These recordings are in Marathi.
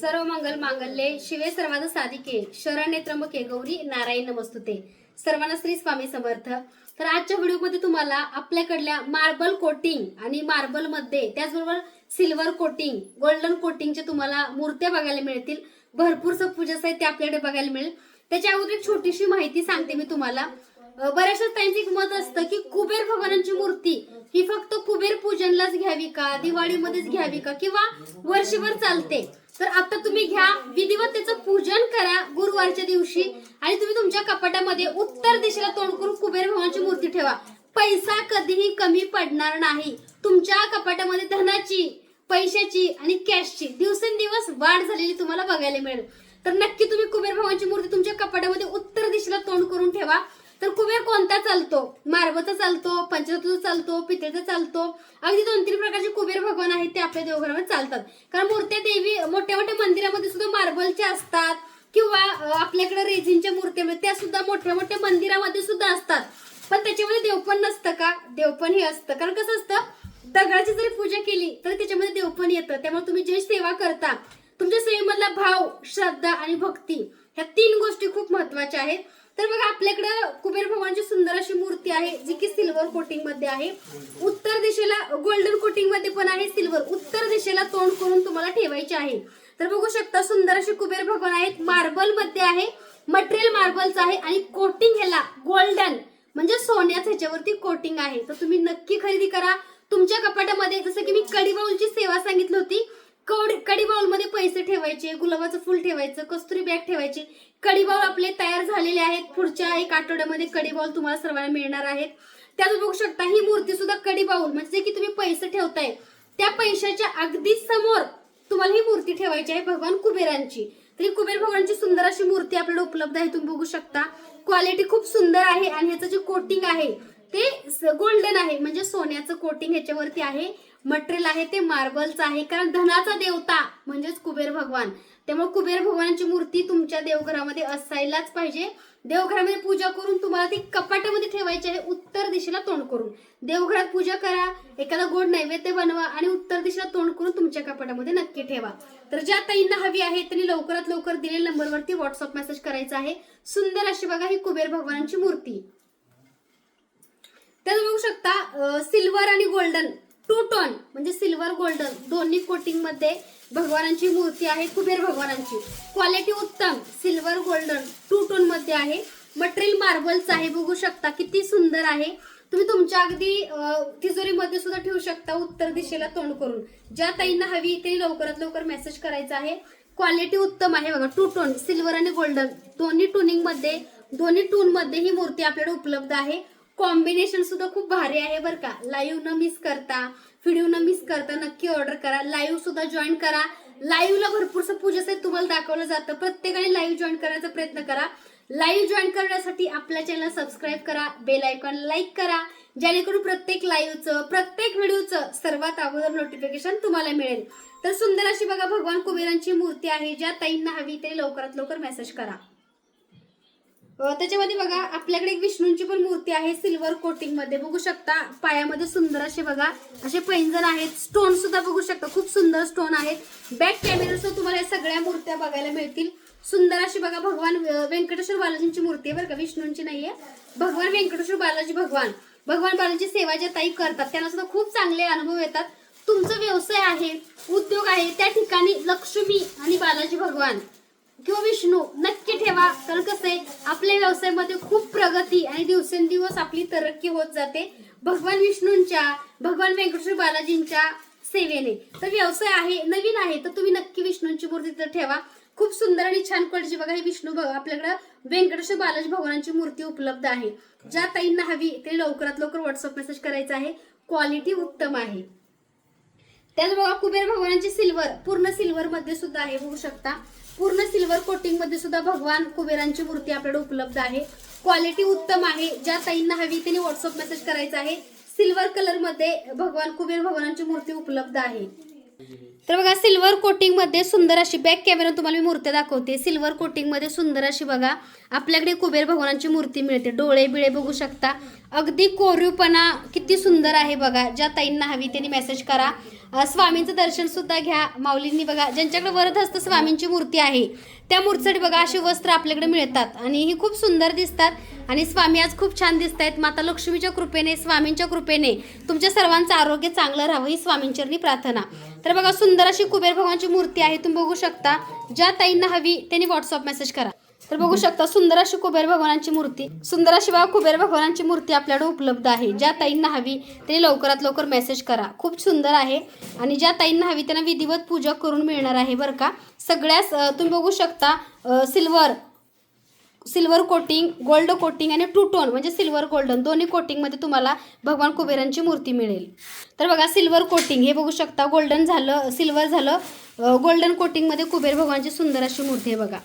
सर्व मंगल मांगल्ये. शिवे सर्वाद साधिके. शरण्ये त्र्यंबके. गौरी नारायण नमस्तुते. सर्वांना श्री स्वामी समर्थ. तर आजच्या व्हिडिओमध्ये तुम्हाला आपल्याकडल्या मार्बल कोटिंग आणि मार्बलमध्ये त्याचबरोबर सिल्वर कोटिंग गोल्डन कोटिंगचे तुम्हाला मूर्त्या बघायला मिळतील. भरपूर पूजा साहित्य आपल्याकडे बघायला मिळेल. त्याच्या अगोदर एक छोटीशी माहिती सांगते मी तुम्हाला. अं, बऱ्याचशा त्यांचं एक मत असतं की कुबेर भगवानांची मूर्ती ही फक्त कुबेर पूजनलाच घ्यावी का? दिवाळीमध्येच घ्यावी का? किंवा वर्षभर चालते? तर आता तुम्ही घ्या विधिवत त्याचं पूजन करा गुरुवारच्या दिवशी आणि तुम्ही तुमच्या कपाटामध्ये उत्तर दिशेला तोंड करून कुबेर भगवानची मूर्ती ठेवा. पैसा कधीही कमी पडणार नाही. तुमच्या कपाटामध्ये धनाची पैशाची आणि कॅशची दिवसेंदिवस वाढ झालेली तुम्हाला बघायला मिळेल. तर नक्की तुम्ही कुबेर भगवानची मूर्ती तुमच्या कपाटामध्ये उत्तर दिशेला तोंड करून ठेवा. तर कुबेर कोणता चालतो? मार्बलचा चालतो पंचधातूचा चालतो पितळेचा चालतो. अगदी दोन तीन प्रकारचे कुबेर भगवान आहेत ते आपल्या देवघरामध्ये चालतात. कारण मूर्त्या देवी मोठ्या मोठ्या मंदिरामध्ये सुद्धा मार्बलच्या असतात किंवा आपल्याकडे रेझिनच्या मूर्त्या मिळतात, त्या सुद्धा मोठ्या मोठ्या मंदिरामध्ये सुद्धा असतात. पण त्याच्यामध्ये देवपण नसतं का? देवपण हे असतं. कारण कसं असतं? दगडाची जरी पूजा केली तर त्याच्यामध्ये देवपण येतं. त्यामुळे तुम्ही जे सेवा करता तुमच्या सेवेमधला भाव श्रद्धा आणि भक्ती ह्या तीन गोष्टी खूप महत्त्वाच्या आहेत. तर बघा आपल्याकडं कुबेर भगवानची सुंदर अशी मूर्ती आहे जी की सिल्वर कोटिंगमध्ये आहे. उत्तर दिशेला गोल्डन कोटिंगमध्ये पण आहे सिल्वर. उत्तर दिशेला तोंड करून तुम्हाला ठेवायचे आहे. तर बघू शकता सुंदर अशी कुबेर भगवान आहेत. मार्बलमध्ये आहे मटेरियल मार्बलचं आहे आणि कोटिंग ह्याला गोल्डन म्हणजे सोन्याच ह्याच्यावरती कोटिंग आहे. तर तुम्ही नक्की खरेदी करा. तुमच्या कपाटामध्ये जसं की मी कडी सेवा सांगितली होती कवड- कडी बाउलमध्ये पैसे ठेवायचे गुलाबाचं फुल ठेवायचं कस्तुरी बॅग ठेवायची. कडी बाउल आपले तयार झालेले आहेत. पुढच्या एक आठवड्यामध्ये कडी बाउल तुम्हाला सर्वांना मिळणार आहेत. त्यात बघू शकता ही मूर्ती सुद्धा कडी बाउल म्हणजे की तुम्ही पैसे ठेवताय. त्या पैशाच्या अगदी समोर तुम्हाला ही मूर्ती ठेवायची आहे भगवान कुबेरांची. तरी कुबेर भगवानची सुंदर अशी मूर्ती आपल्याला उपलब्ध आहे तुम्ही बघू शकता. क्वालिटी खूप सुंदर आहे आणि ह्याचं जे कोटिंग आहे ते गोल्डन आहे. म्हणजे सोन्याचं कोटिंग ह्याच्यावरती आहे. मटेरियल आहे ते मार्बलचं आहे कारण धनाचा देवता म्हणजेच कुबेर भगवान. त्यामुळे कुबेर भगवानाची मूर्ती तुमच्या देवघरामध्ये असायलाच पाहिजे. देवघरामध्ये पूजा करून तुम्हाला ती कपाटामध्ये ठेवायची आहे उत्तर दिशेला तोंड करून. देवघरात पूजा करा एखादा गोड नैवेद्य बनवा आणि उत्तर दिशेला तोंड करून तुमच्या कपाटामध्ये नक्की ठेवा. तर ज्या ताईंना हवी आहे त्यांनी लवकरात लवकर दिलेल्या नंबरवरती व्हॉट्सअप मेसेज करायचा आहे. सुंदर अशी बघा ही कुबेर भगवानाची मूर्ती. त्यात बघू शकता सिल्वर आणि गोल्डन टू टोन म्हणजे सिल्वर गोल्डन दोन्ही कोटिंगमध्ये भगवानांची मूर्ती आहे कुबेर भगवानांची. क्वालिटी उत्तम सिल्वर गोल्डन टू टोनमध्ये आहे. मटेरियल मार्बलचं आहे बघू शकता किती सुंदर आहे. तुम्ही तुमच्या अगदी तिजोरीमध्ये सुद्धा ठेवू शकता उत्तर दिशेला तोंड करून. ज्या ताईंना हवी ते लवकरात लवकर मेसेज करायचा आहे. क्वालिटी उत्तम आहे बघा टू टोन सिल्वर आणि गोल्डन दोन्ही टोनिंगमध्ये दोन्ही टूनमध्ये ही मूर्ती आपल्याकडे उपलब्ध आहे. कॉम्बिनेशन सुद्धा खूप भारी आहे बरं का. लाईव्ह न मिस करता व्हिडिओ न मिस करता नक्की ऑर्डर करा. लाईव्ह सुद्धा जॉईन करा. लाईव्हला भरपूरसं पूजा साहित्य तुम्हाला दाखवलं जातं. प्रत्येकाने लाईव्ह जॉईन करण्याचा प्रयत्न करा. लाईव्ह जॉईन करण्यासाठी आपल्या चॅनल सबस्क्राईब करा. बेल आयकॉन लाईक करा. जेणेकरून प्रत्येक लाईव्हचं प्रत्येक व्हिडिओचं सर्वात अगोदर नोटिफिकेशन तुम्हाला मिळेल. तर सुंदर अशी बघा भगवान कुबेरांची मूर्ती आहे. ज्या ताईंना हवी ते लवकरात लवकर मेसेज करा. त्याच्यामध्ये बघा आपल्याकडे एक विष्णूंची पण मूर्ती आहे सिल्वर कोटिंगमध्ये. बघू शकता पायामध्ये सुंदर असे बघा असे पैंजण आहेत. स्टोन सुद्धा बघू शकता खूप सुंदर स्टोन आहेत. बॅक कॅमेरासह तुम्हाला या सगळ्या मूर्त्या बघायला मिळतील. सुंदर अशी बघा भगवान व्यंकटेश्वर बालाजींची मूर्ती आहे बरं का विष्णूंची नाहीये भगवान व्यंकटेश्वर बालाजी भगवान. भगवान बालाजी सेवा ज्या ताई करतात त्यांना सुद्धा खूप चांगले अनुभव येतात. तुमचा व्यवसाय आहे उद्योग आहे त्या ठिकाणी लक्ष्मी आणि बालाजी भगवान. किंवा विष्णू नक्की ठेवा. तर कसं आहे आपल्या व्यवसायामध्ये खूप प्रगती आणि दिवसेंदिवस आपली तरक्की होत जाते. भगवान विष्णूंच्या भगवान व्यंकटेश्वर बालाजींच्या सेवेने. तर व्यवसाय आहे नवीन आहे तर तुम्ही नक्की विष्णूंची मूर्ती तर ठेवा. खूप सुंदर आणि छान क्वालिटीची बघा ही विष्णू आपल्याकडे व्यंकटेश्वर बालाजी भगवानांची मूर्ती उपलब्ध आहे. ज्या ताईंना हवी ते लवकरात लवकर व्हॉट्सअप मेसेज करायचा आहे. क्वालिटी उत्तम आहे. त्याच बघा कुबेर भगवानाची सिल्वर पूर्ण सिल्वर मध्ये सुद्धा आहे बघू शकता. पूर्ण सिल्वर कोटिंगमध्ये सुद्धा भगवान कुबेरांची मूर्ती आपल्याकडे उपलब्ध आहे. क्वालिटी उत्तम आहे. ज्या ताईंना हवी त्यांनी व्हॉट्सअप मेसेज करायचा आहे. सिल्वर कलरमध्ये भगवान कुबेर भगवानांची मूर्ती उपलब्ध आहे. तर बघा सिल्वर कोटिंगमध्ये सुंदर अशी बॅक कॅमेरा तुम्हाला मी मूर्ती दाखवते. सिल्वर कोटिंगमध्ये सुंदर अशी बघा आपल्याकडे कुबेर भगवानांची मूर्ती मिळते. डोळे बिळे बघू शकता. अगदी कोरीवपणा किती सुंदर आहे बघा. ज्या ताईंना हवी त्यांनी मेसेज करा. स्वामींचं दर्शन सुद्धा घ्या. माऊलींनी बघा ज्यांच्याकडे वरदहस्त स्वामींची मूर्ती आहे त्या मूर्तीसाठी बघा अशी वस्त्र आपल्याकडे मिळतात. आणि ही खूप सुंदर दिसतात. आणि स्वामी आज खूप छान दिसत आहेत माता लक्ष्मीच्या कृपेने स्वामींच्या कृपेने तुमच्या सर्वांचं आरोग्य चांगलं राहावं ही स्वामींचरणी प्रार्थना. तर बघा सुंदर अशी कुबेर भगवानची मूर्ती आहे तुम्ही बघू शकता. ज्या ताईंना हवी त्यांनी व्हॉट्सअप मेसेज करा. तर बघू शकता सुंदर अशी कुबेर भगवानांची मूर्ती. सुंदर अशी बघा कुबेर भगवानांची मूर्ती आपल्याकडे उपलब्ध आहे. ज्या ताईंना हवी ते लवकरात लवकर मेसेज करा. खूप सुंदर आहे. आणि ज्या ताईंना हवी त्यांना विधिवत पूजा करून मिळणार आहे बरं का. सगळ्याच तुम्ही बघू शकता silver silver coating gold coating आणि टू टोन म्हणजे सिल्वर गोल्डन दोन्ही कोटिंगमध्ये तुम्हाला भगवान कुबेरांची मूर्ती मिळेल. तर बघा सिल्वर कोटिंग हे बघू शकता गोल्डन झालं सिल्वर झालं गोल्डन कोटिंगमध्ये कुबेर भगवानची सुंदर अशी मूर्ती आहे बघा.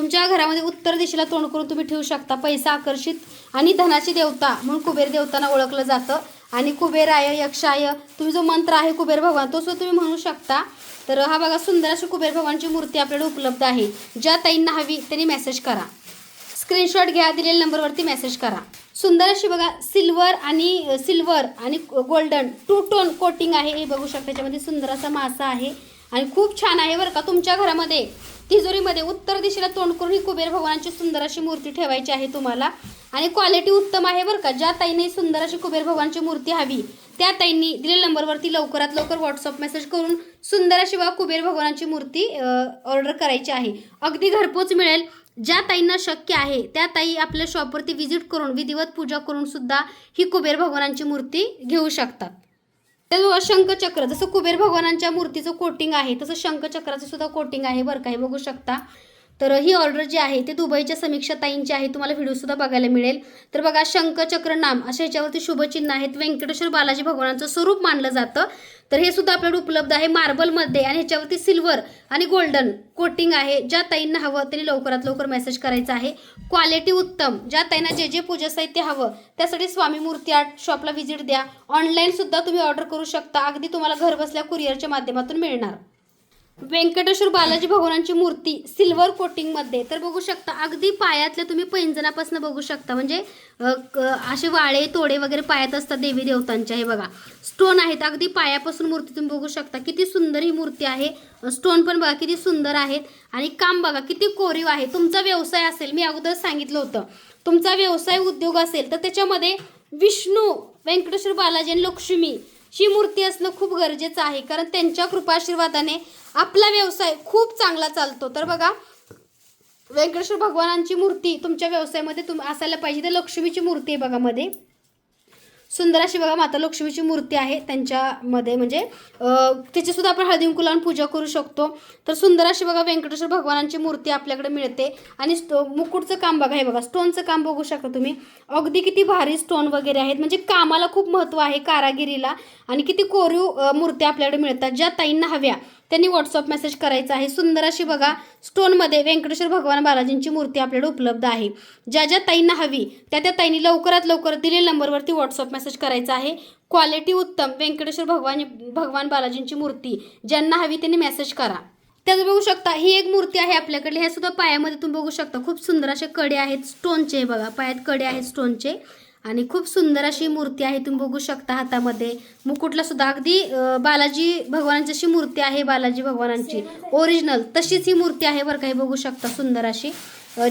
तुमच्या घरामध्ये उत्तर दिशेला तोंड करून तुम्ही ठेवू शकता. पैसा आकर्षित आणि धनाची देवता म्हणून कुबेर देवताना ओळखलं जातं. आणि कुबेराय यक्षाय तुम्ही जो मंत्र आहे कुबेर भगवान तो सुद्धा तुम्ही म्हणू शकता. तर हा बघा सुंदर अशी कुबेर भगवानची मूर्ती आपल्याकडे उपलब्ध आहे. ज्या ताईंना हवी त्यांनी मेसेज करा. स्क्रीनशॉट घ्या दिलेल्या नंबरवरती मेसेज करा. सुंदर अशी बघा सिल्वर आणि सिल्वर आणि गोल्डन टू टोन कोटिंग आहे. हे बघू शकता त्याच्यामध्ये सुंदर असा मासा आहे. आणि खूप छान आहे बरं का तुमच्या घरामध्ये. तिजोरीमध्ये उत्तर दिशेला तोंड करून ही कुबेर भगवानाची सुंदर अशी मूर्ती ठेवायची आहे तुम्हाला. आणि क्वालिटी उत्तम आहे बरं का. ज्या ताईने सुंदर अशी कुबेर भगवानची मूर्ती हवी त्या ताईंनी दिलेल्या नंबरवरती लवकरात लवकर व्हॉट्सअप मेसेज करून सुंदर अशी बघा कुबेर भगवानाची मूर्ती ऑर्डर करायची आहे. अगदी घरपोच मिळेल. ज्या ताईंना शक्य आहे त्या ताई आपल्या शॉपवरती व्हिजिट करून विधिवत पूजा करून सुद्धा ही कुबेर भगवानांची मूर्ती घेऊ शकतात. शंखचक्र जसं कुबेर भगवानांच्या मूर्तीचं कोटिंग आहे तसं शंखचक्राचं सुद्धा कोटिंग आहे बरं काही बघू शकता. तर ही ऑर्डर जी आहे ते दुबईच्या समीक्षा ताईंची आहे. तुम्हाला व्हिडिओसुद्धा बघायला मिळेल. तर बघा शंखचक्र नाम अशा ह्याच्यावरती शुभचिन्ह आहेत. व्यंकटेश्वर बालाजी भगवानांचं स्वरूप मानलं जातं. तर हे सुद्धा आपल्याकडे उपलब्ध आहे मार्बलमध्ये आणि ह्याच्यावरती सिल्वर आणि गोल्डन कोटिंग आहे. ज्या ताईंना हवं त्यांनी लवकरात लवकर मेसेज करायचा आहे. क्वालिटी उत्तम. ज्या ताईंना जे जे पूजा साहित्य हवं त्यासाठी स्वामी मूर्ती आर्ट शॉपला व्हिजिट द्या. ऑनलाईनसुद्धा तुम्ही ऑर्डर करू शकता. अगदी तुम्हाला घर बसल्या कुरिअरच्या माध्यमातून मिळणार. व्यंकटेश्वर बालाजी भगवानांची मूर्ती सिल्वर कोटिंगमध्ये तर बघू शकता अगदी पायातल्या तुम्ही पैंजणापासून बघू शकता. म्हणजे क- असे वाळे तोडे वगैरे पायात असतात देवी देवतांच्या हे बघा. स्टोन आहेत अगदी पायापासून मूर्ती तुम्ही बघू शकता. किती सुंदर ही मूर्ती आहे. स्टोन पण बघा किती सुंदर आहेत. आणि काम बघा किती कोरीव आहे. तुमचा व्यवसाय असेल मी अगोदर सांगितलं होतं. तुमचा व्यवसाय उद्योग असेल तर त्याच्यामध्ये विष्णू व्यंकटेश्वर बालाजी आणि लक्ष्मी ही मूर्ती असणं खूप गरजेचं आहे. कारण त्यांच्या कृपाशीर्वादाने आपला व्यवसाय खूप चांगला चालतो. तर बघा व्यंकटेश्वर भगवानांची मूर्ती तुमच्या व्यवसायामध्ये तुम असायला पाहिजे. तर लक्ष्मीची मूर्ती आहे बघा मध्ये. सुंदर अशी बघा माता लक्ष्मीची मूर्ती आहे त्यांच्यामध्ये. म्हणजे अं, त्याची सुद्धा आपण हळदी कुंकू पूजा करू शकतो. तर सुंदर अशी बघा व्यंकटेश्वर भगवानांची मूर्ती आपल्याकडे मिळते. आणि स्टो मुकुटचं काम बघा हे बघा स्टोनचं काम बघू शकता तुम्ही. अगदी किती भारी स्टोन वगैरे आहेत. म्हणजे कामाला खूप महत्त्व आहे कारागिरीला. आणि किती कोरीव मूर्त्या आपल्याकडे मिळतात ज्या ताईंना हव्या. त्यांनी व्हॉट्सअप मेसेज करायचा आहे. सुंदर अशी बघा स्टोनमध्ये व्यंकटेश्वर भगवान बालाजींची मूर्ती आपल्याकडे उपलब्ध आहे. ज्या ज्या ताईंना हवी त्या त्या ताईंनी लवकरात लवकर दिलेल्या नंबरवरती व्हॉट्सअप मेसेज करायचा आहे. क्वालिटी उत्तम व्यंकटेश्वर भगवान भगवान बालाजींची मूर्ती. ज्यांना हवी त्यांनी मेसेज करा. त्याचं बघू शकता ही एक मूर्ती आहे आपल्याकडे. हे सुद्धा पायामध्ये तुम्ही बघू शकता. खूप सुंदर असे कडे आहेत स्टोनचे बघा पायात कडे आहेत स्टोनचे आणि खूप सुंदर अशी मूर्ती आहे तुम्ही बघू शकता हातामध्ये. मुकुटला सुद्धा अगदी बालाजी भगवानांची अशी मूर्ती आहे बालाजी भगवानांची. ओरिजिनल तशीच ही मूर्ती आहे बरं काही बघू शकता सुंदर अशी.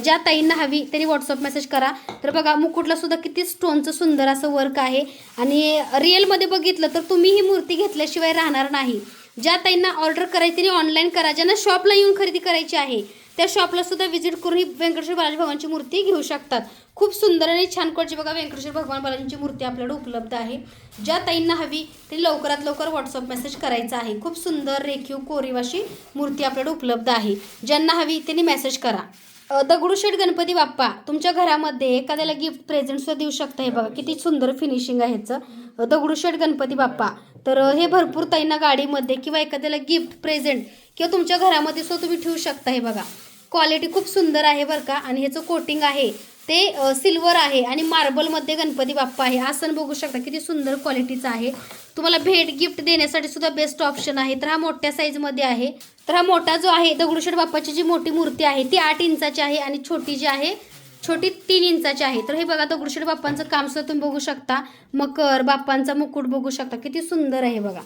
ज्या ताईंना हवी त्यांनी व्हॉट्सअप मेसेज करा. तर बघा मुकुटला सुद्धा किती स्टोनचं सुंदर असं वर्क आहे. आणि रिअलमध्ये बघितलं तर तुम्ही ही मूर्ती घेतल्याशिवाय राहणार नाही. ज्या ताईंना ऑर्डर करायची त्यांनी ऑनलाईन करा. ज्यांना शॉपला येऊन खरेदी करायची आहे त्या शॉपला सुद्धा व्हिजिट करून ही व्यंकटेश्वर बालाजी भगवानची मूर्ती घेऊ शकतात. खूप सुंदर आणि छान क्वालिटी बघा व्यंकटेश्वर भगवान बालाजींची मूर्ती आपल्याकडे उपलब्ध आहे. ज्या ताईंना हवी ते लवकरात लवकर व्हॉट्सअप मेसेज करायचा आहे. खूप सुंदर रेखीव कोरीव अशी मूर्ती आपल्याकडे उपलब्ध आहे. ज्यांना हवी त्यांनी मेसेज करा. दगडूशेठ गणपती बाप्पा तुमच्या घरामध्ये एखाद्याला गिफ्ट प्रेझेंट सुद्धा देऊ शकता. हे बघा किती सुंदर फिनिशिंग आहे ह्याचं. दगडूशेठ गणपती बाप्पा तर हे भरपूर ताईंना गाडीमध्ये किंवा एखाद्याला गिफ्ट प्रेझेंट किंवा तुमच्या घरामध्ये सुद्धा तुम्ही ठेवू शकता हे बघा. क्वालिटी खूप सुंदर आहे बरं का? आणि ह्याचं कोटिंग आहे. ते सिल्वर आहे आणि मार्बलमध्ये गणपती बाप्पा आहे. आसन बघू शकता किती सुंदर क्वालिटीचं आहे. तुम्हाला भेट गिफ्ट देण्यासाठी सुद्धा बेस्ट ऑप्शन आहे. तर हा मोठ्या साईजमध्ये आहे. तर हा मोठा जो आहे दगडूशेठ बाप्पाची जी मोठी मूर्ती आहे ती आठ इंचाची आहे आणि छोटी जी आहे छोटी तीन इंचाची आहे. तर हे बघा दगडूशेठ बाप्पांचं काम सुद्धा तुम्ही बघू शकता. मकर बाप्पांचा मुकुट बघू शकता. किती सुंदर आहे बघा.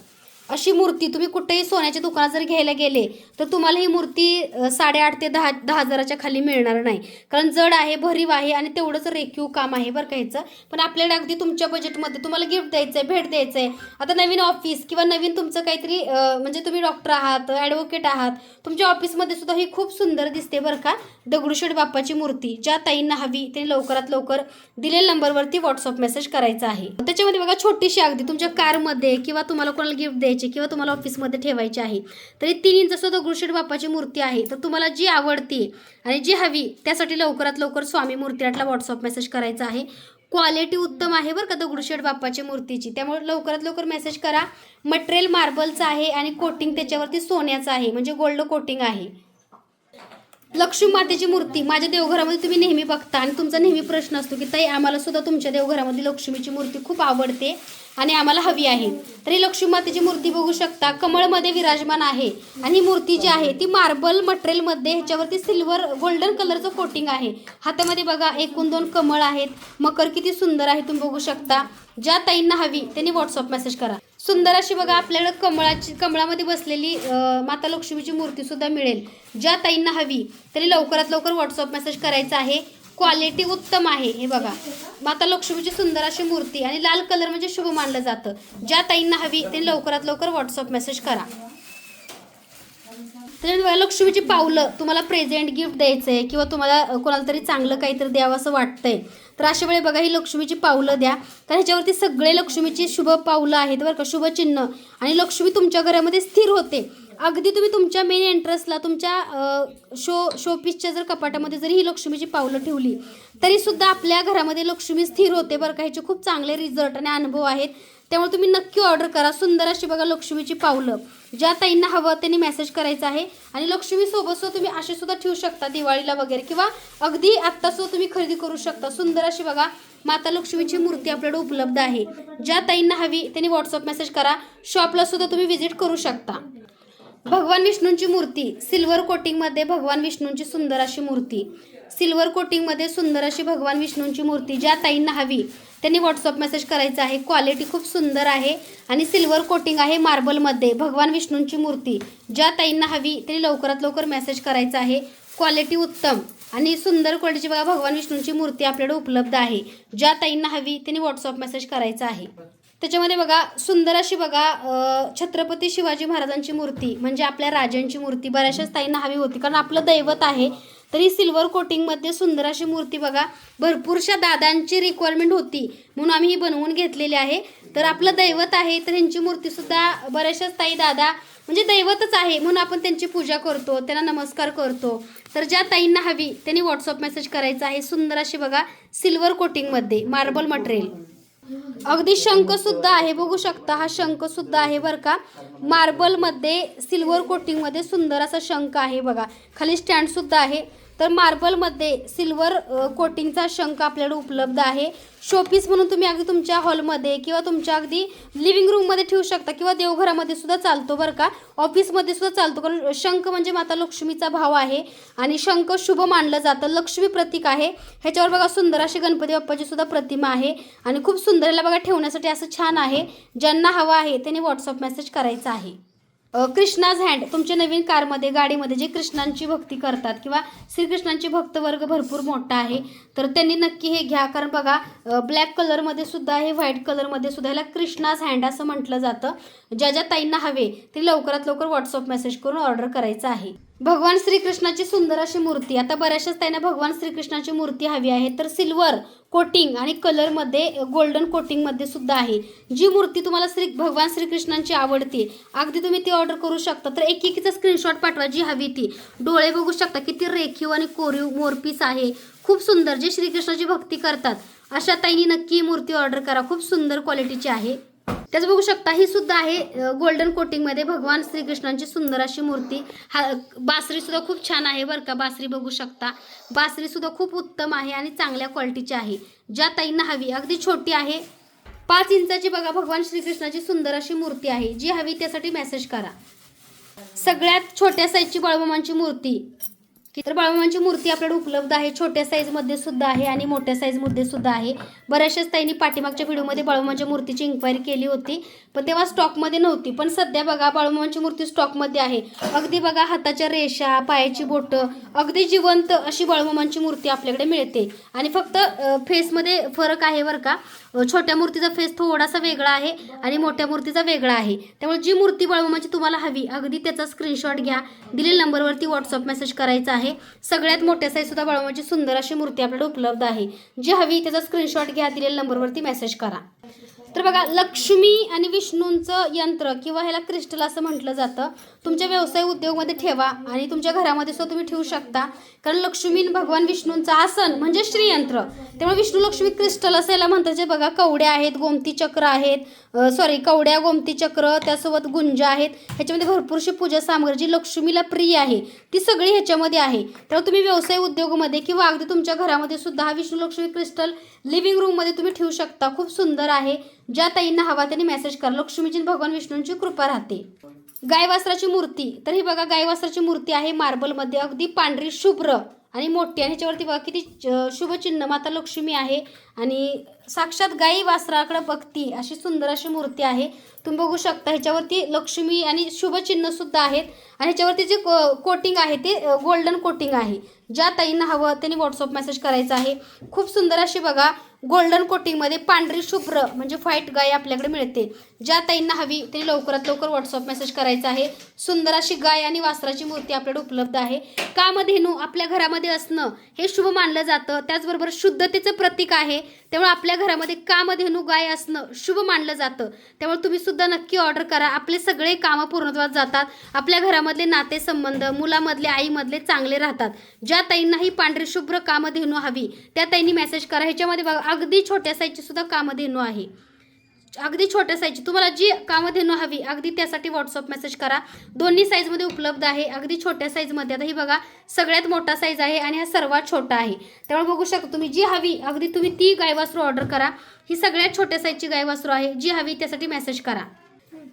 अशी मूर्ती तुम्ही कुठेही सोन्याच्या दुकानात जर घ्यायला गेले तर तुम्हाला ही मूर्ती साडेआठ ते दहा दहा हजाराच्या खाली मिळणार नाही. कारण जड आहे भरीव आहे आणि तेवढंच रेखीव काम आहे बरं काहीचं पण आपल्याला अगदी तुमच्या बजेटमध्ये तुम्हाला गिफ्ट द्यायचं आहे भेट द्यायचं आहे आता नवीन ऑफिस किंवा नवीन तुमचं काहीतरी म्हणजे तुम्ही डॉक्टर आहात ॲडव्होकेट आहात तुमच्या ऑफिसमध्ये सुद्धा ही खूप सुंदर दिसते बरं का. दगडूशेठ बाप्पाची मूर्ती ज्या ताईंना हवी त्यांनी लवकरात लवकर दिलेल्या नंबरवरती व्हॉट्सअप मेसेज करायचा आहे. त्याच्यामध्ये बघा छोटीशी अगदी तुमच्या कारमध्ये किंवा तुम्हाला कोणाला गिफ्ट द्यायची किंवा तुम्हाला ऑफिसमध्ये ठेवायची आहे तरी तीन इंच सुद्धा दगडूशेठ बाप्पाची मूर्ती आहे तर तुम्हाला जी आवडती आणि जी हवी त्यासाठी लवकरात लवकर स्वामी मूर्तीआटला व्हॉट्सअप मेसेज करायचा आहे. क्वालिटी उत्तम आहे बरं का दगडूशेठ बाप्पाच्या मूर्तीची. त्यामुळे लवकरात लवकर मेसेज करा. मटेरियल मार्बलचं आहे आणि कोटिंग त्याच्यावरती सोन्याचं आहे म्हणजे गोल्ड कोटिंग आहे. लक्ष्मी मातेची मूर्ती माझ्या देवघरामध्ये तुम्ही नेहमी बघता आणि तुमचा नेहमी प्रश्न असतो की ताई आम्हाला सुद्धा तुमच्या देवघरामध्ये लक्ष्मीची मूर्ती खूप आवडते आणि आम्हाला हवी आहे. तर ही लक्ष्मी मातेची मूर्ती बघू शकता. कमळमध्ये विराजमान आहे आणि ही मूर्ती जी आहे ती मार्बल मटेरियलमध्ये ह्याच्यावरती सिल्वर गोल्डन कलरचं कोटिंग आहे. हातामध्ये बघा एकूण दोन कमळ आहेत. मकर किती सुंदर आहे तुम्ही बघू शकता. ज्या ताईंना हवी त्यांनी व्हॉट्सअप मेसेज करा. सुंदर अशी बघा आपल्याला कमळाची कमळामध्ये बसलेली माता लक्ष्मीची मूर्ती सुद्धा मिळेल. ज्या ताईंना हवी तरी लवकरात लवकर व्हॉट्सअप मेसेज करायचा आहे. क्वालिटी उत्तम आहे हे बघा. माता लक्ष्मीची सुंदर अशी मूर्ती आणि लाल कलर म्हणजे शुभ मानलं जातं. ज्या ताईंना हवी त्यांनी लवकरात लवकर व्हॉट्सअप मेसेज करा. त्याच्यानंतर बघा, लक्ष्मीची पावलं तुम्हाला प्रेझेंट गिफ्ट द्यायचं आहे किंवा तुम्हाला कोणाला तरी चांगलं काहीतरी द्यावं असं वाटतंय तर अशा वेळी बघा ही लक्ष्मीची पावलं द्या. कारण ह्याच्यावरती सगळे लक्ष्मीची शुभ पावलं आहेत बरं का शुभचिन्ह. आणि लक्ष्मी तुमच्या घरामध्ये स्थिर होते. अगदी तुम्ही तुमच्या मेन एंट्रन्सला तुमच्या शो शोपीसच्या जर कपाटामध्ये जरी ही लक्ष्मीची पावलं ठेवली तरी सुद्धा आपल्या घरामध्ये लक्ष्मी स्थिर होते बरं का. ह्याचे खूप चांगले रिझल्ट आणि अनुभव आहेत. त्यामुळे तुम्ही नक्की ऑर्डर करा. सुंदर अशी बघा लक्ष्मीची पावलं. ज्या ताईंना हवं त्यांनी मेसेज करायचा आहे. आणि लक्ष्मी सोबत सुद्धा तुम्ही असे सुद्धा ठेवू शकता दिवाळीला वगैरे किंवा अगदी आत्ता सुद्धा तुम्ही खरेदी करू शकता. सुंदर अशी बघा माता लक्ष्मीची मूर्ती आपल्याकडे उपलब्ध आहे. ज्या ताईंना हवी त्यांनी व्हॉट्सअप मेसेज करा. शॉपला सुद्धा तुम्ही व्हिजिट करू शकता. भगवान विष्णूंची मूर्ती सिल्वर कोटिंगमध्ये भगवान विष्णूंची सुंदर अशी मूर्ती. सिल्वर कोटिंगमध्ये सुंदर अशी भगवान विष्णूंची मूर्ती ज्या ताईंना हवी त्यांनी व्हॉट्सअप मेसेज करायचा आहे. क्वालिटी खूप सुंदर आहे आणि सिल्वर कोटिंग आहे मार्बलमध्ये भगवान विष्णूंची मूर्ती ज्या ताईंना हवी त्यांनी लवकरात लवकर मेसेज करायचा आहे. क्वालिटी उत्तम आणि सुंदर क्वालिटीची बघा भगवान विष्णूंची मूर्ती आपल्याकडे उपलब्ध आहे. ज्या ताईंना हवी त्यांनी व्हॉट्सअप मेसेज करायचा आहे. त्याच्यामध्ये बघा सुंदर अशी बघा छत्रपती शिवाजी महाराजांची मूर्ती म्हणजे आपल्या राजांची मूर्ती बऱ्याचशाच ताईंना हवी होती. कारण आपलं दैवत आहे तरी सिल्वर कोटिंगमध्ये सुंदर अशी मूर्ती बघा भरपूरशा दादांची रिक्वायरमेंट होती म्हणून आम्ही ही बनवून घेतलेली आहे. तर आपलं दैवत आहे तर ह्यांची मूर्तीसुद्धा बऱ्याचशाच ताई दादा म्हणजे दैवतच आहे म्हणून आपण त्यांची पूजा करतो त्यांना नमस्कार करतो. तर ज्या ताईंना हवी त्यांनी व्हॉट्सअप मेसेज करायचा आहे सुंदर अशी बघा सिल्वर कोटिंगमध्ये मार्बल मटेरियल अगदी शंख सुद्धा आहे बघू शकता हा शंख सुद्धा आहे बरं का. मार्बलमध्ये सिल्वर कोटिंगमध्ये सुंदर असा शंख आहे बघा. खाली स्टँड सुद्धा आहे. तर मार्बलमध्ये सिल्वर कोटिंगचा शंख आपल्याकडे उपलब्ध आहे. शोपीस म्हणून तुम्ही अगदी तुमच्या हॉलमध्ये किंवा तुमच्या अगदी लिव्हिंग रूममध्ये ठेवू शकता किंवा देवघरामध्ये सुद्धा चालतो बरं का. ऑफिसमध्ये सुद्धा चालतो कारण शंख म्हणजे माता लक्ष्मीचा भाव आहे आणि शंख शुभ मानलं जातं. लक्ष्मी प्रतीक आहे. ह्याच्यावर बघा सुंदर अशी गणपती बाप्पाची सुद्धा प्रतिमा आहे आणि खूप सुंदर याला बघा ठेवण्यासाठी असं छान आहे. ज्यांना हवा आहे त्यांनी व्हॉट्सअप मेसेज करायचा आहे. कृष्णाज हँड तुमच्या नवीन कारमध्ये गाडीमध्ये जे कृष्णांची भक्ती करतात किंवा श्रीकृष्णांची भक्तवर्ग भरपूर मोठा आहे तर त्यांनी नक्की हे घ्या. कारण बघा ब्लॅक कलरमध्ये सुद्धा आहे व्हाईट कलरमध्ये सुद्धा ह्याला कृष्णाज हँड असं म्हटलं जातं. ज्या ज्या ताईंना हवे ते लवकरात लवकर व्हॉट्सअप मेसेज करून ऑर्डर करायचं आहे. भगवान श्रीकृष्णाची सुंदर अशी मूर्ती. आता बऱ्याचशाच त्यांना भगवान श्रीकृष्णाची मूर्ती हवी आहे. तर सिल्वर कोटिंग आणि कलरमध्ये गोल्डन कोटिंगमध्ये सुद्धा आहे. जी मूर्ती तुम्हाला श्री भगवान श्रीकृष्णांची आवडते अगदी तुम्ही ती ऑर्डर करू शकता. तर एक एकीचा स्क्रीनशॉट पाठवा जी हवी ती. डोळे बघू शकता किती रेखीव आणि कोरीव मोरपीस आहे. खूप सुंदर जे श्रीकृष्णाची भक्ती करतात. अशा ताईंनी नक्की मूर्ती ऑर्डर करा. खूप सुंदर क्वालिटीची आहे. त्याच बघू शकता ही सुद्धा आहे गोल्डन कोटिंगमध्ये भगवान श्रीकृष्णांची सुंदर अशी मूर्ती. हा बासरी सुद्धा खूप छान आहे बरं का बासरी बघू शकता. बासरी सुद्धा खूप उत्तम आहे आणि चांगल्या क्वालिटीची आहे. ज्या ताईंना हवी अगदी छोटी आहे. पाच इंचाची बघा भगवान श्रीकृष्णाची सुंदर अशी मूर्ती आहे. जी हवी त्यासाठी मेसेज करा. सगळ्यात छोट्या साईजची बाळूमामांची मूर्ती. तर बाळूमांची मूर्ती आपल्याकडे उपलब्ध आहे. छोट्या साईजमध्ये सुद्धा आहे आणि मोठ्या साईजमध्ये सुद्धा आहे. बऱ्याचशाच ताईंनी पाठीमागच्या व्हिडिओमध्ये बाळूमांच्या मूर्तीची इन्क्वायरी केली होती. पण तेव्हा स्टॉकमध्ये नव्हती. पण सध्या बघा बाळूमांची मूर्ती स्टॉकमध्ये आहे. अगदी बघा हाताच्या रेषा पायाची बोटं अगदी जिवंत अशी बाळूमामांची मूर्ती आपल्याकडे मिळते. आणि फक्त फेसमध्ये फरक आहे बरं का. छोट्या मूर्तीचा फेस थोडासा वेगळा आहे आणि मोठ्या मूर्तीचा वेगळा आहे. त्यामुळे जी मूर्ती बाळूमामाची तुम्हाला हवी अगदी त्याचा स्क्रीनशॉट घ्या. दिलेल्या नंबरवरती व्हॉट्सअप मेसेज करायचा आहे. सगळ्यात मोठ्या साईजसुद्धा सुद्धा सुंदर अशी मूर्ती आपल्याला उपलब्ध आहे. जी हवी त्याचा स्क्रीनशॉट घ्या दिलेल्या नंबरवरती मेसेज करा. तर बघा लक्ष्मी आणि विष्णूंचं यंत्र किंवा ह्याला क्रिस्टल असं म्हटलं जातं. तुमच्या व्यवसाय उद्योगमध्ये ठेवा आणि तुमच्या घरामध्ये सुद्धा तुम्ही ठेवू शकता. कारण लक्ष्मी आणि भगवान विष्णूंचं आसन म्हणजे श्रीयंत्र. त्यामुळे विष्णू लक्ष्मी क्रिस्टल असं याला म्हणतात जे बघा कवड्या आहेत गोमती चक्र आहेत सॉरी कवड्या गोमती चक्र त्यासोबत गुंज आहेत. ह्याच्यामध्ये भरपूरशी पूजा सामग्री जी लक्ष्मीला प्रिय आहे ती सगळी ह्याच्यामध्ये आहे. त्यामुळे तुम्ही व्यवसाय उद्योगामध्ये किंवा अगदी तुमच्या घरामध्ये सुद्धा हा विष्णू लक्ष्मी क्रिस्टल लिव्हिंग रूममध्ये तुम्ही ठेवू शकता. खूप सुंदर आहे. ज्या ताईंना हवा त्यांनी मेसेज करा. लक्ष्मीची भगवान विष्णूंची कृपा राहते. गायवासराची मूर्ती. तर ही बघा गायवासराची मूर्ती आहे मार्बलमध्ये. अगदी पांढरी शुभ्र आणि मोठी. आणि ह्याच्यावरती बघा किती शुभचिन्ह माता लक्ष्मी आहे. आणि साक्षात गाई वासराकडे बघती अशी सुंदर अशी मूर्ती आहे. तुम्ही बघू शकता ह्याच्यावरती लक्ष्मी आणि शुभचिन्ह सुद्धा आहेत. आणि ह्याच्यावरती जे कोटिंग आहे ते गोल्डन कोटिंग आहे. ज्या ताईंना हवं त्यांनी व्हॉट्सअप मेसेज करायचा आहे. खूप सुंदर अशी बघा गोल्डन कोटिंगमध्ये पांढरी शुभ्र म्हणजे व्हाईट गाय आपल्याकडे मिळते. ज्या ताईंना हवी त्यांनी लवकरात लवकर व्हॉट्सअप मेसेज करायचा आहे. सुंदर अशी गाय आणि वासराची मूर्ती आपल्याकडे उपलब्ध आहे. कामधेनू आपल्या घरामध्ये असणं हे शुभ मानलं जातं. त्याचबरोबर शुद्धतेचं प्रतीक आहे. त्यामुळे आपल्या घरामध्ये कामधेनू गाय असणं शुभ मानलं जातं. त्यामुळे तुम्ही सुद्धा नक्की ऑर्डर करा. आपले सगळे कामं पूर्णत्वात जातात. आपल्या घरामधले नातेसंबंध मुलामधले आईमधले चांगले राहतात. ज्या ताईंना ही पांढरी शुभ्र कामधेनू हवी त्या ताईंनी मेसेज करा. ह्याच्यामध्ये बघा अगदी छोट्या साईजची सुद्धा कामधेनू आहे. अगदी छोट्या साईजची तुम्हाला जी कामधेनू हवी अगदी त्यासाठी व्हॉट्सअप मेसेज करा. दोन्ही साईजमध्ये उपलब्ध आहे अगदी छोट्या साईजमध्ये आता ही बघा सगळ्यात मोठा साईज आहे आणि हा सर्वात छोटा आहे. त्यामुळे बघू शकता तुम्ही जी हवी अगदी तुम्ही ती गायवासरू ऑर्डर करा. ही सगळ्यात छोट्या साईजची गायवासरू आहे. जी हवी त्यासाठी मेसेज करा.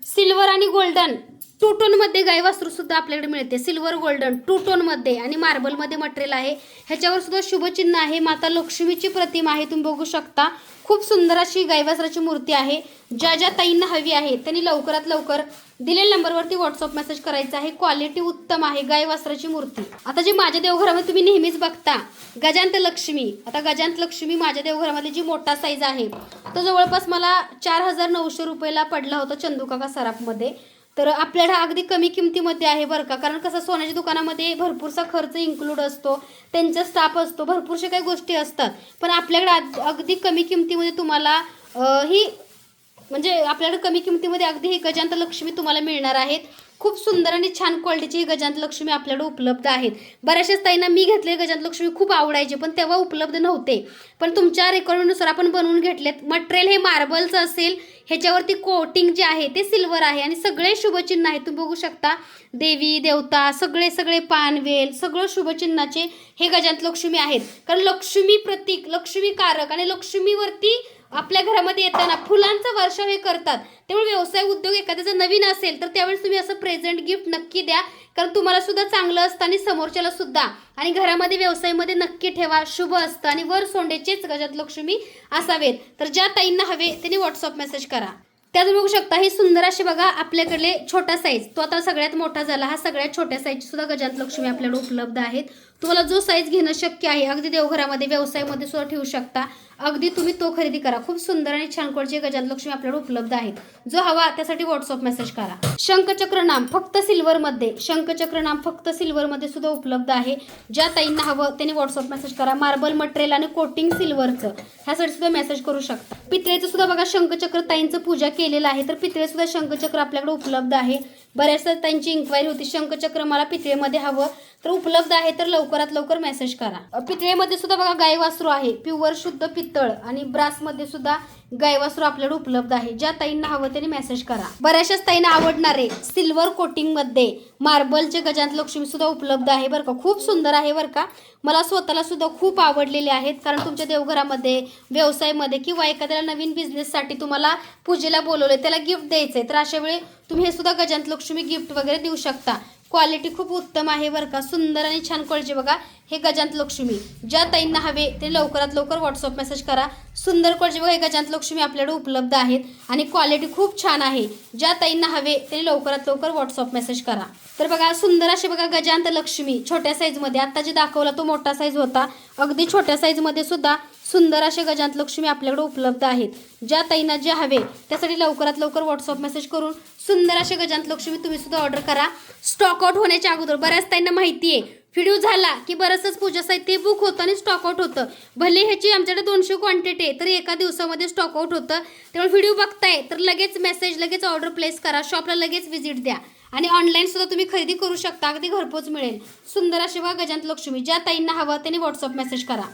सिल्वर आणि गोल्डन. टू टोनमध्ये गायवास्त्र सुद्धा आपल्याकडे मिळते. सिल्वर गोल्डन टू टोनमध्ये आणि मार्बलमध्ये मटेरियल आहे. ह्याच्यावर सुद्धा शुभचिन्ह आहे. माता लक्ष्मीची प्रतिमा आहे. तुम्ही बघू शकता. खूप सुंदर अशी गायवासराची मूर्ती आहे. ज्या ज्या ताईंना हवी आहे त्यांनी लवकरात लवकर दिलेल्या नंबरवरती व्हॉट्सअप मेसेज करायचा आहे. क्वालिटी उत्तम आहे. गाय वस्त्राची मूर्ती. आता जी माझ्या देवघरामध्ये तुम्ही नेहमीच बघता गजांत लक्ष्मी. आता गजांत लक्ष्मी माझ्या देवघरामध्ये जी मोठा साईज आहे तो जवळपास मला चार हजार नऊशे रुपयाला पडला होता चंदुकाका सराफमध्ये. तर आपल्याला अगदी कमी किमतीमध्ये आहे बरं का? कारण कसं सोन्याच्या दुकानामध्ये भरपूरसा खर्च इन्क्लूड असतो त्यांचा स्टाफ असतो भरपूरशा काही गोष्टी असतात. पण आपल्याकडे अगदी कमी किमतीमध्ये तुम्हाला ही म्हणजे आपल्याकडे कमी किमतीमध्ये अगदी ही गजांत लक्ष्मी तुम्हाला मिळणार आहेत. खूप सुंदर आणि छान क्वालिटीची ही गजांत लक्ष्मी आपल्याकडे उपलब्ध आहेत. बऱ्याचशाच ताईंना मी घेतले गजांत लक्ष्मी खूप आवडायचे पण तेव्हा उपलब्ध नव्हते. पण तुमच्या रेकॉर्डनुसार आपण बनवून घेतलेत. मटेरियल हे मार्बलचं असेल ह्याच्यावरती कोटिंग जे आहे ते सिल्वर आहे आणि सगळे शुभचिन्ह आहेत. तुम्ही बघू शकता. देवी देवता सगळे सगळे पानवेल सगळं शुभचिन्हाचे हे गजांत लक्ष्मी आहेत. कारण लक्ष्मी प्रतीक लक्ष्मी कारक आणि लक्ष्मीवरती आपल्या घरामध्ये येताना फुलांचं वर्षाव हे करतात. त्यामुळे व्यवसाय उद्योग एखाद्याचा नवीन असेल तर त्यावेळेस तुम्ही असं प्रेझेंट गिफ्ट नक्की द्या. कारण तुम्हाला सुद्धा चांगलं असतं आणि समोरच्याला सुद्धा. आणि घरामध्ये व्यवसायामध्ये नक्की ठेवा. शुभ असतं. आणि वर सोंडेचेच गजात लक्ष्मी असावेत. तर ज्या ताईंना हवे त्यांनी व्हॉट्सअप मेसेज करा. त्यात बघू शकता हे सुंदर असे बघा आपल्याकडले छोटा साईज तो आता सगळ्यात मोठा झाला. हा सगळ्यात छोट्या साईजची सुद्धा गजांत लक्ष्मी आपल्याकडे उपलब्ध आहेत. तुम्हाला जो साईज घेणं शक्य आहे अगदी देवघरामध्ये व्यवसायामध्ये सुद्धा ठेवू शकता. अगदी तुम्ही तो खरेदी करा. खूप सुंदर आणि छान क्वालिटीचे गजानलक्ष्मी आपल्याकडे उपलब्ध आहेत. जो हवा त्यासाठी व्हॉट्सअप मेसेज करा. शंखचक्र नाम फक्त सिल्वरमध्ये शंखचक्र नाम फक्त सिल्वरमध्ये सुद्धा उपलब्ध आहे. ज्या ताईंना हवं त्यांनी व्हॉट्सअप मेसेज करा. मार्बल मटेरियल आणि कोटिंग सिल्वरचं ह्यासाठी सुद्धा मेसेज करू शकता. पितळेचं सुद्धा बघा शंखचक्र ताईंचं पूजा केलेलं आहे. तर पितळे सुद्धा शंखचक्र आपल्याकडे उपलब्ध आहे. बऱ्याचशा ताईंची इन्क्वायरी होती शंखचक्र मला पितळेमध्ये हवं. तर उपलब्ध आहे तर लवकरात लवकर मेसेज करा. पितळेमध्ये सुद्धा बघा गाय वासरू आहे. प्युअर शुद्ध पितळ आणि ब्रासमध्ये सुद्धा गाय वासरू आपल्याकडे उपलब्ध आहे. ज्या ताईंना हवं त्यांनी मेसेज करा. बऱ्याचशाच ताईंना आवडणारे सिल्वर कोटिंगमध्ये मार्बलचे गजांत लक्ष्मी सुद्धा उपलब्ध आहे बरं का. खूप सुंदर आहे बरं का. मला स्वतःला सुद्धा खूप आवडलेले आहेत. कारण तुमच्या देवघरामध्ये व्यवसायामध्ये किंवा एखाद्याला नवीन बिझनेससाठी तुम्हाला पूजेला बोलवले त्याला गिफ्ट द्यायचंय. तर अशा वेळी तुम्ही हे सुद्धा गजांत लक्ष्मी गिफ्ट वगैरे देऊ शकता. क्वालिटी खूप उत्तम आहे बरं का. सुंदर आणि छान क्वालिटी बघा. हे गजांत लक्ष्मी. ज्या ताईंना हवे ते लवकरात लवकर व्हॉट्सअप मेसेज करा. सुंदर क्वालिटी बघा हे गजांत लक्ष्मी आपल्याकडे उपलब्ध आहेत. आणि क्वालिटी खूप छान आहे. ज्या ताईंना हवे ते लवकरात लवकर व्हॉट्सअप मेसेज करा. तर बघा सुंदर असे बघा गजांत लक्ष्मी छोट्या साईजमध्ये आत्ता जे दाखवला तो मोठा साईज होता. अगदी छोट्या साईजमध्ये सुद्धा सुंदर असे गजांत लक्ष्मी आपल्याकडे उपलब्ध आहेत. ज्या ताईंना जे हवे त्यासाठी लवकरात लवकर व्हॉट्सअप मेसेज करून सुंदर असे गजांत लक्ष्मी तुम्ही सुद्धा ऑर्डर करा. स्टॉक आउट होण्याच्या अगोदर बऱ्याच ताईंना माहिती आहे. व्हिडिओ झाला की बरंचसंच पूजा साहित्य बुक होतं आणि स्टॉकआउट होतं. भले ह्याची आमच्याकडे दोनशे क्वांटिटी आहे तर एका दिवसामध्ये स्टॉकआउट होतं. त्यामुळे व्हिडिओ बघताय तर लगेच मेसेज लगेच ऑर्डर प्लेस करा. शॉपला लगेच व्हिजिट द्या. आणि ऑनलाईन सुद्धा तुम्ही खरेदी करू शकता. अगदी घरपोच मिळेल. सुंदर अशी वा गजांत लक्ष्मी. ज्या ताईंना हवं त्यांनी व्हॉट्सअप मेसेज करा.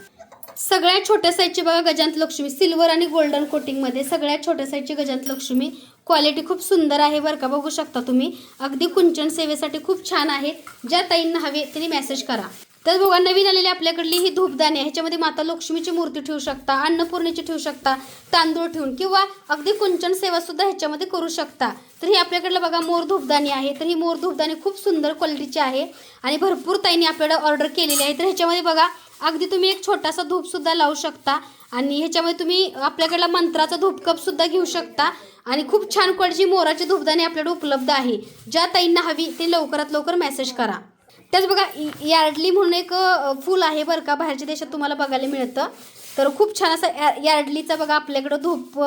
सगळ्यात छोट्या साईजची बघा गजांत लक्ष्मी सिल्वर आणि गोल्डन कोटिंगमध्ये सगळ्यात छोट्या साईजची गजांत लक्ष्मी क्वालिटी खूप सुंदर आहे बरं का बघू शकता तुम्ही. अगदी कुंचन सेवेसाठी खूप छान आहे. ज्या ताईंना हवे त्यांनी मेसेज करा. तर बघा नवीन आलेली आपल्याकडली ही धूपदाणी आहे. ह्याच्यामध्ये माता लक्ष्मीची मूर्ती ठेवू शकता अन्नपूर्णेची ठेवू शकता तांदूळ ठेवून किंवा अगदी कुंचन सेवा सुद्धा ह्याच्यामध्ये करू शकता. तर ही आपल्याकडलं बघा मोर धूपदाणी आहे. तर ही मोर धूपदाणी खूप सुंदर क्वालिटीची आहे. आणि भरपूर ताईंनी आपल्याला ऑर्डर केलेली आहे. तर ह्याच्यामध्ये बघा अगदी तुम्ही एक छोटासा धूपसुद्धा लावू शकता. आणि ह्याच्यामध्ये तुम्ही आपल्याकडला मंत्राचा धूपकपसुद्धा घेऊ शकता. आणि खूप छान क्वालिटीची मोराची धूपदाणी आपल्याकडे उपलब्ध आहे. ज्या ताईंना हवी ते लवकरात लवकर मेसेज करा. त्याच बघा यार्डली म्हणून एक फूल आहे बरं का बाहेरच्या देशात तुम्हाला बघायला मिळतं. तर खूप छान असं या- यार्डलीचा बघा आपल्याकडं धूप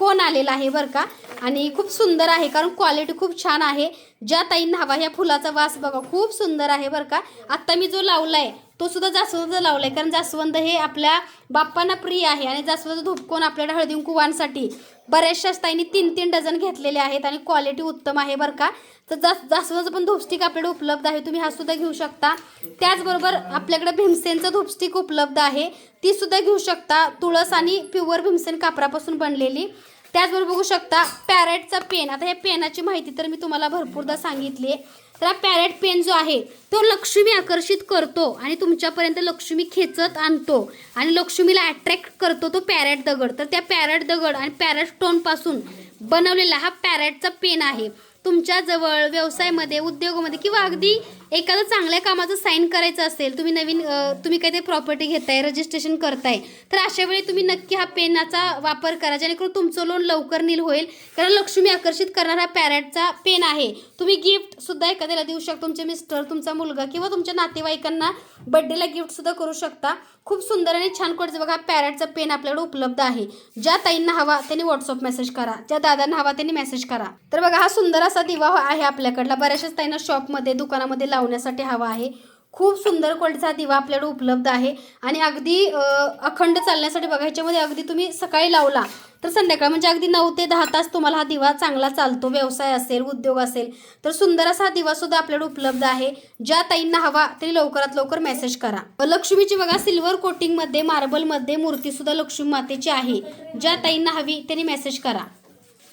कोण आलेला आहे बरं का? आणि खूप सुंदर आहे कारण क्वालिटी खूप छान आहे. ज्या ताईंना हवा ह्या फुलाचा वास बघा खूप सुंदर आहे बरं का? आत्ता मी जो लावला आहे तो सुद्धा जास्वंद लावलाय. कारण जास्वंद हे आपल्या बाप्पांना प्रिय आहे आणि जास्वंद धुपकोन आपल्याला हळदी कुवांसाठी बऱ्याचशा ताईंनी तीन तीन डझन घेतलेले आहेत आणि क्वालिटी उत्तम आहे बरं का. तर जास जास्वंदचं पण धूपस्टिक आपल्याकडे उपलब्ध आहे. तुम्ही हा सुद्धा घेऊ शकता. त्याचबरोबर आपल्याकडे भीमसेनचं धूपस्टिक उपलब्ध आहे. ती सुद्धा घेऊ शकता. तुळस आणि प्युअर भीमसेन कापरापासून बनलेली. त्याचबरोबर बघू शकता पॅरेटचा पेन. आता या पेनाची माहिती तर मी तुम्हाला भरपूरदा सांगितली आहे तर हा पॅरेट पेन जो आहे तो लक्ष्मी आकर्षित करतो आणि तुमच्यापर्यंत लक्ष्मी खेचत आणतो. आणि लक्ष्मीला अट्रॅक्ट करतो तो पॅरेट दगड. तर त्या पॅरेट दगड आणि पॅरेट स्टोनपासून बनवलेला हा पॅरेटचा पेन आहे. तुमच्याजवळ व्यवसायामध्ये उद्योगामध्ये किंवा अगदी एखादं चांगल्या कामाचं साईन करायचं असेल तुम्ही नवीन तुम्ही काहीतरी प्रॉपर्टी घेताय रजिस्ट्रेशन करताय तर अशा वेळी तुम्ही नक्की हा पेनाचा वापर करा जेणेकरून तुमचं लोन लवकर नील होईल. कारण लक्ष्मी आकर्षित करणारा पॅरेटचा पेन आहे. तुम्ही गिफ्ट सुद्धा एखाद्याला देऊ शकता तुमचे मिस्टर तुमचा मुलगा किंवा तुमच्या नातेवाईकांना बड्डेला गिफ्ट सुद्धा करू शकता. खूप सुंदर आणि छान कोटचं बघा पॅरेटचा पेन आपल्याकडे उपलब्ध आहे. ज्या ताईंना हवा त्यांनी व्हॉट्सअप मेसेज करा. ज्या दादांना हवा त्यांनी मेसेज करा. तर बघा हा सुंदर असा दिवा आहे आपल्याकडला. बऱ्याचशाच ताईंना शॉपमध्ये दुकानामध्ये लावण्यासाठी हवा आहे. खूप सुंदर क्वालिटीचा दिवा आपल्याकडे उपलब्ध आहे. आणि अगदी अखंड चालण्यासाठी बघा ह्याच्यामध्ये अगदी तुम्ही सकाळी लावला तर संध्याकाळ म्हणजे अगदी नऊ ते दहा तास तुम्हाला हा दिवा चांगला चालतो. व्यवसाय असेल उद्योग असेल तर सुंदर असा हा दिवासुद्धा आपल्याकडे उपलब्ध आहे. ज्या ताईंना हवा तरी लवकरात लवकर मेसेज करा. लक्ष्मीची बघा सिल्वर कोटिंगमध्ये मार्बलमध्ये मूर्तीसुद्धा लक्ष्मी मातेची आहे. ज्या ताईंना हवी त्यांनी मेसेज करा.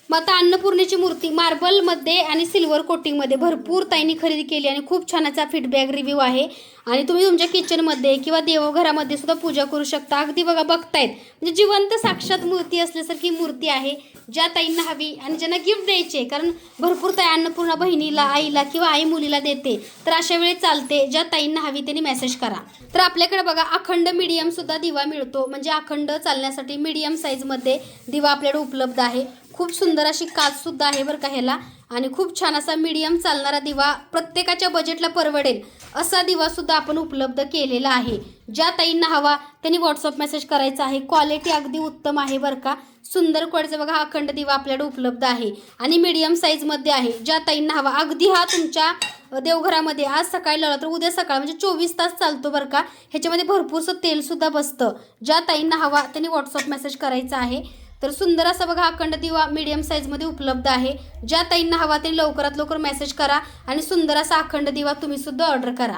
मग आता अन्नपूर्णेची मूर्ती मार्बलमध्ये आणि सिल्वर कोटिंगमध्ये भरपूर ताईंनी खरेदी केली आणि खूप छान याचा फीडबॅक रिव्ह्यू आहे. आणि तुम्ही तुमच्या किचनमध्ये किंवा देवघरामध्ये सुद्धा पूजा करू शकता. अगदी बघा बघतायत. म्हणजे जिवंत साक्षात मूर्ती असल्यासारखी मूर्ती आहे ज्या ताईंना हवी आणि ज्यांना गिफ्ट द्यायचे कारण भरपूर ताई अन्नपूर्णा बहिणीला आईला किंवा आई मुलीला देते. तर अशा वेळी चालते. ज्या ताईंना हवी त्यांनी मेसेज करा. तर आपल्याकडे बघा अखंड मिडियम सुद्धा दिवा मिळतो. म्हणजे अखंड चालण्यासाठी मिडियम साईजमध्ये दिवा आपल्याकडे उपलब्ध आहे. खूप सुंदर अशी काच सुद्धा आहे बरं का ह्याला. आणि खूप छान असा मीडियम चालणारा दिवा प्रत्येकाच्या बजेटला परवडेल असा दिवा सुद्धा आपण उपलब्ध केलेला आहे. ज्या ताईंना हवा त्यांनी व्हॉट्सअप मेसेज करायचा आहे. क्वालिटी अगदी उत्तम आहे बरं का. सुंदर क्वालिटीचा बघा हा अखंड दिवा आपल्याकडे उपलब्ध आहे. आणि मीडियम साईजमध्ये आहे. ज्या ताईंना हवा अगदी हा तुमच्या देवघरामध्ये आज सकाळी लावला तर उद्या सकाळ म्हणजे चोवीस तास चालतो बरं का. ह्याच्यामध्ये भरपूरसं तेलसुद्धा बसतं. ज्या ताईंना हवा त्यांनी व्हॉट्सअप मेसेज करायचा आहे. तर सुंदर असा बघा अखंड दिवा मीडियम साईजमध्ये उपलब्ध आहे. ज्या ताईंना हवा ते लवकरात लवकर मेसेज करा आणि सुंदर असा अखंड दिवा तुम्ही सुद्धा ऑर्डर करा.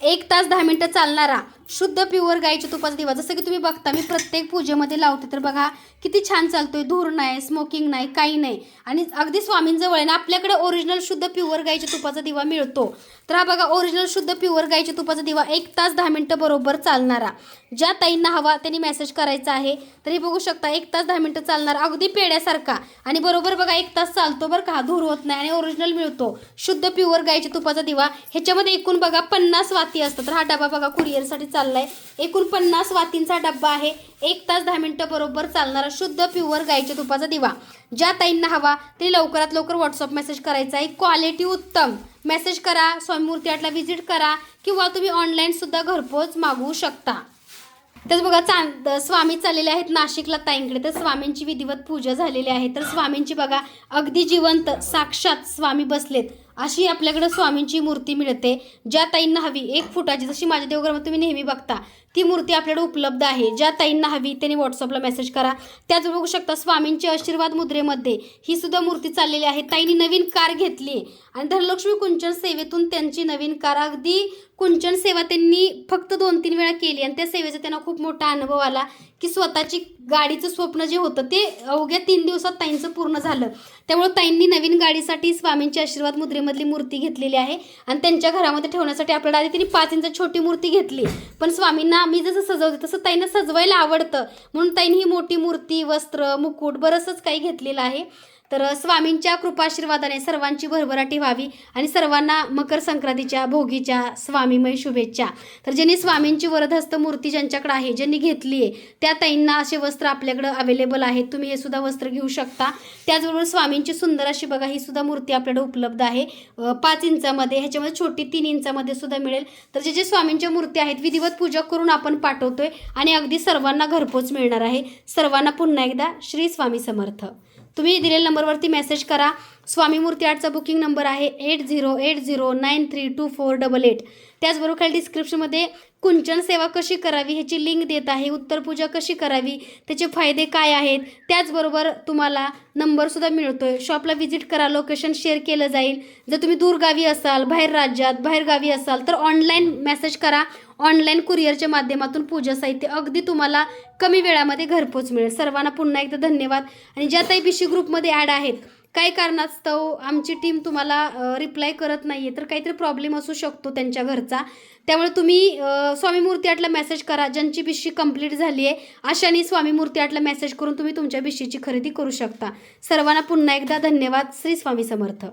एक तास दहा मिनटं चालणारा शुद्ध प्युअर गाईच्या तुपाचा दिवा. जसं की तुम्ही बघता मी प्रत्येक पूजेमध्ये लावते. तर बघा किती छान चालतोय. धूर नाही स्मोकिंग नाही काही नाही. आणि अगदी स्वामींजवळ आहे ना आपल्याकडे ओरिजिनल शुद्ध प्युअर गाईच्या तुपाचा दिवा मिळतो. तर हा बघा ओरिजिनल शुद्ध प्युअर गाईच्या तुपाचा दिवा एक तास दहा मिनटं बरोबर चालणारा. ज्या ताईंना हवा त्यांनी मेसेज करायचा आहे. तरी बघू शकता एक तास दहा मिनटं चालणारा अगदी पेड्यासारखा. आणि बरोबर बघा एक तास चालतो बरं का. धूर होत नाही आणि ओरिजिनल मिळतो. शुद्ध प्युअर गाईच्या तुपाचा दिवा. ह्याच्यामध्ये एकूण बघा पन्नास वात असतात. तर हा डबा बघा कुरिअरसाठी चाललाय. एकूण पन्नास वातींचा डब्बा आहे. एक तास दहा मिनटं बरोबर चालणारा शुद्ध प्युअर गाईच्या तुपाचा दिवा. ज्या ताईंना हवा ते लवकरात लवकर व्हॉट्सअप मेसेज करायचा आहे. क्वालिटी उत्तम. मेसेज करा स्वामीमूर्ती आटला व्हिजिट करा किंवा तुम्ही ऑनलाईन सुद्धा घरपोच मागवू शकता. तर बघा चांद स्वामी चाललेले आहेत नाशिकला ताईंकडे. तर स्वामींची विधिवत पूजा झालेली आहे. तर स्वामींची बघा अगदी जिवंत साक्षात स्वामी बसलेत. अशी आपल्याकडे स्वामींची मूर्ती मिळते ज्या ताईंना हवी एक फुटाची. जशी माझ्या देवघरामध्ये तुम्ही नेहमी बघता ती मूर्ती आपल्याकडे उपलब्ध आहे. ज्या ताईंना हवी त्यांनी व्हॉट्सअपला मेसेज करा. त्याच बघू शकता स्वामींची आशीर्वाद मुद्रेमध्ये ही सुद्धा मूर्ती चाललेली आहे. ताईंनी नवीन कार घेतली आणि धनलक्ष्मी कुंचन सेवेतून त्यांची नवीन कार. अगदी कुंचन सेवा त्यांनी फक्त दोन तीन वेळा केली. आणि त्या सेवेचा त्यांना खूप मोठा अनुभव आला की स्वतःची गाडीचं स्वप्न जे होतं ते अवघ्या तीन दिवसात ताईंचं पूर्ण झालं. त्यामुळे ताईंनी नवीन गाडीसाठी स्वामींची आशीर्वाद मुद्रेमधली मूर्ती घेतलेली आहे. आणि त्यांच्या घरामध्ये ठेवण्यासाठी आपल्याला आधी त्यांनी पाच इंच छोटी मूर्ती घेतली. पण स्वामींना मी जसं सजवते तसं ताईंना सजवायला आवडतं. म्हणून त्यांनी ही मोठी मूर्ती वस्त्र मुकुट बरंचसं काही घेतलेलं आहे. तर स्वामींच्या कृपाशीर्वादाने सर्वांची भरभराटी व्हावी आणि सर्वांना मकर संक्रांतीच्या भोगीच्या स्वामीमय शुभेच्छा. तर ज्यांनी स्वामींची वरदहस्त मूर्ती ज्यांच्याकडे आहे ज्यांनी घेतली आहे त्या ताईंना असे वस्त्र आपल्याकडं अवेलेबल आहेत. तुम्ही हे सुद्धा वस्त्र घेऊ शकता. त्याचबरोबर स्वामींची सुंदर अशी बघा ही सुद्धा मूर्ती आपल्याकडे उपलब्ध आहे. पाच इंचामध्ये ह्याच्यामध्ये छोटी तीन इंचामध्ये सुद्धा मिळेल. तर जे जे स्वामींच्या मूर्ती आहेत विधिवत पूजा करून आपण पाठवतोय आणि अगदी सर्वांना घरपोच मिळणार आहे. सर्वांना पुन्हा एकदा श्री स्वामी समर्थ. तुम्ही दिलेल्या नंबरवरती मेसेज करा. स्वामी मूर्ती आर्टचा बुकिंग नंबर आहे eight zero eight zero nine three two four double eight. त्याचबरोबर खाली डिस्क्रिप्शनमध्ये कुंचन सेवा कशी करावी ह्याची लिंक देत आहे. उत्तरपूजा कशी करावी त्याचे फायदे काय आहेत त्याचबरोबर तुम्हाला नंबरसुद्धा मिळतो आहे शॉपला व्हिजिट करा लोकेशन शेअर केलं जाईल. जर तुम्ही दूरगावी असाल बाहेर राज्यात बाहेर गावी असाल तर ऑनलाईन मेसेज करा. ऑनलाईन कुरिअरच्या माध्यमातून पूजा साहित्य अगदी तुम्हाला कमी वेळामध्ये घरपोच मिळेल. सर्वांना पुन्हा एकदा धन्यवाद. आणि ज्या ताई बी सी ग्रुपमध्ये ॲड आहेत काही कारणास्तव आमची टीम तुम्हाला रिप्लाय करत नाही आहे तर काहीतरी प्रॉब्लेम असू शकतो त्यांच्या घरचा. त्यामुळे तुम्ही स्वामी मूर्ती मेसेज करा ज्यांची बिशी कंप्लीट झाली आहे अशाने स्वामी मूर्ती मेसेज करून तुम्ही तुमच्या बिशीची खरेदी करू शकता. सर्वांना पुन्हा एकदा धन्यवाद. श्री स्वामी समर्थ.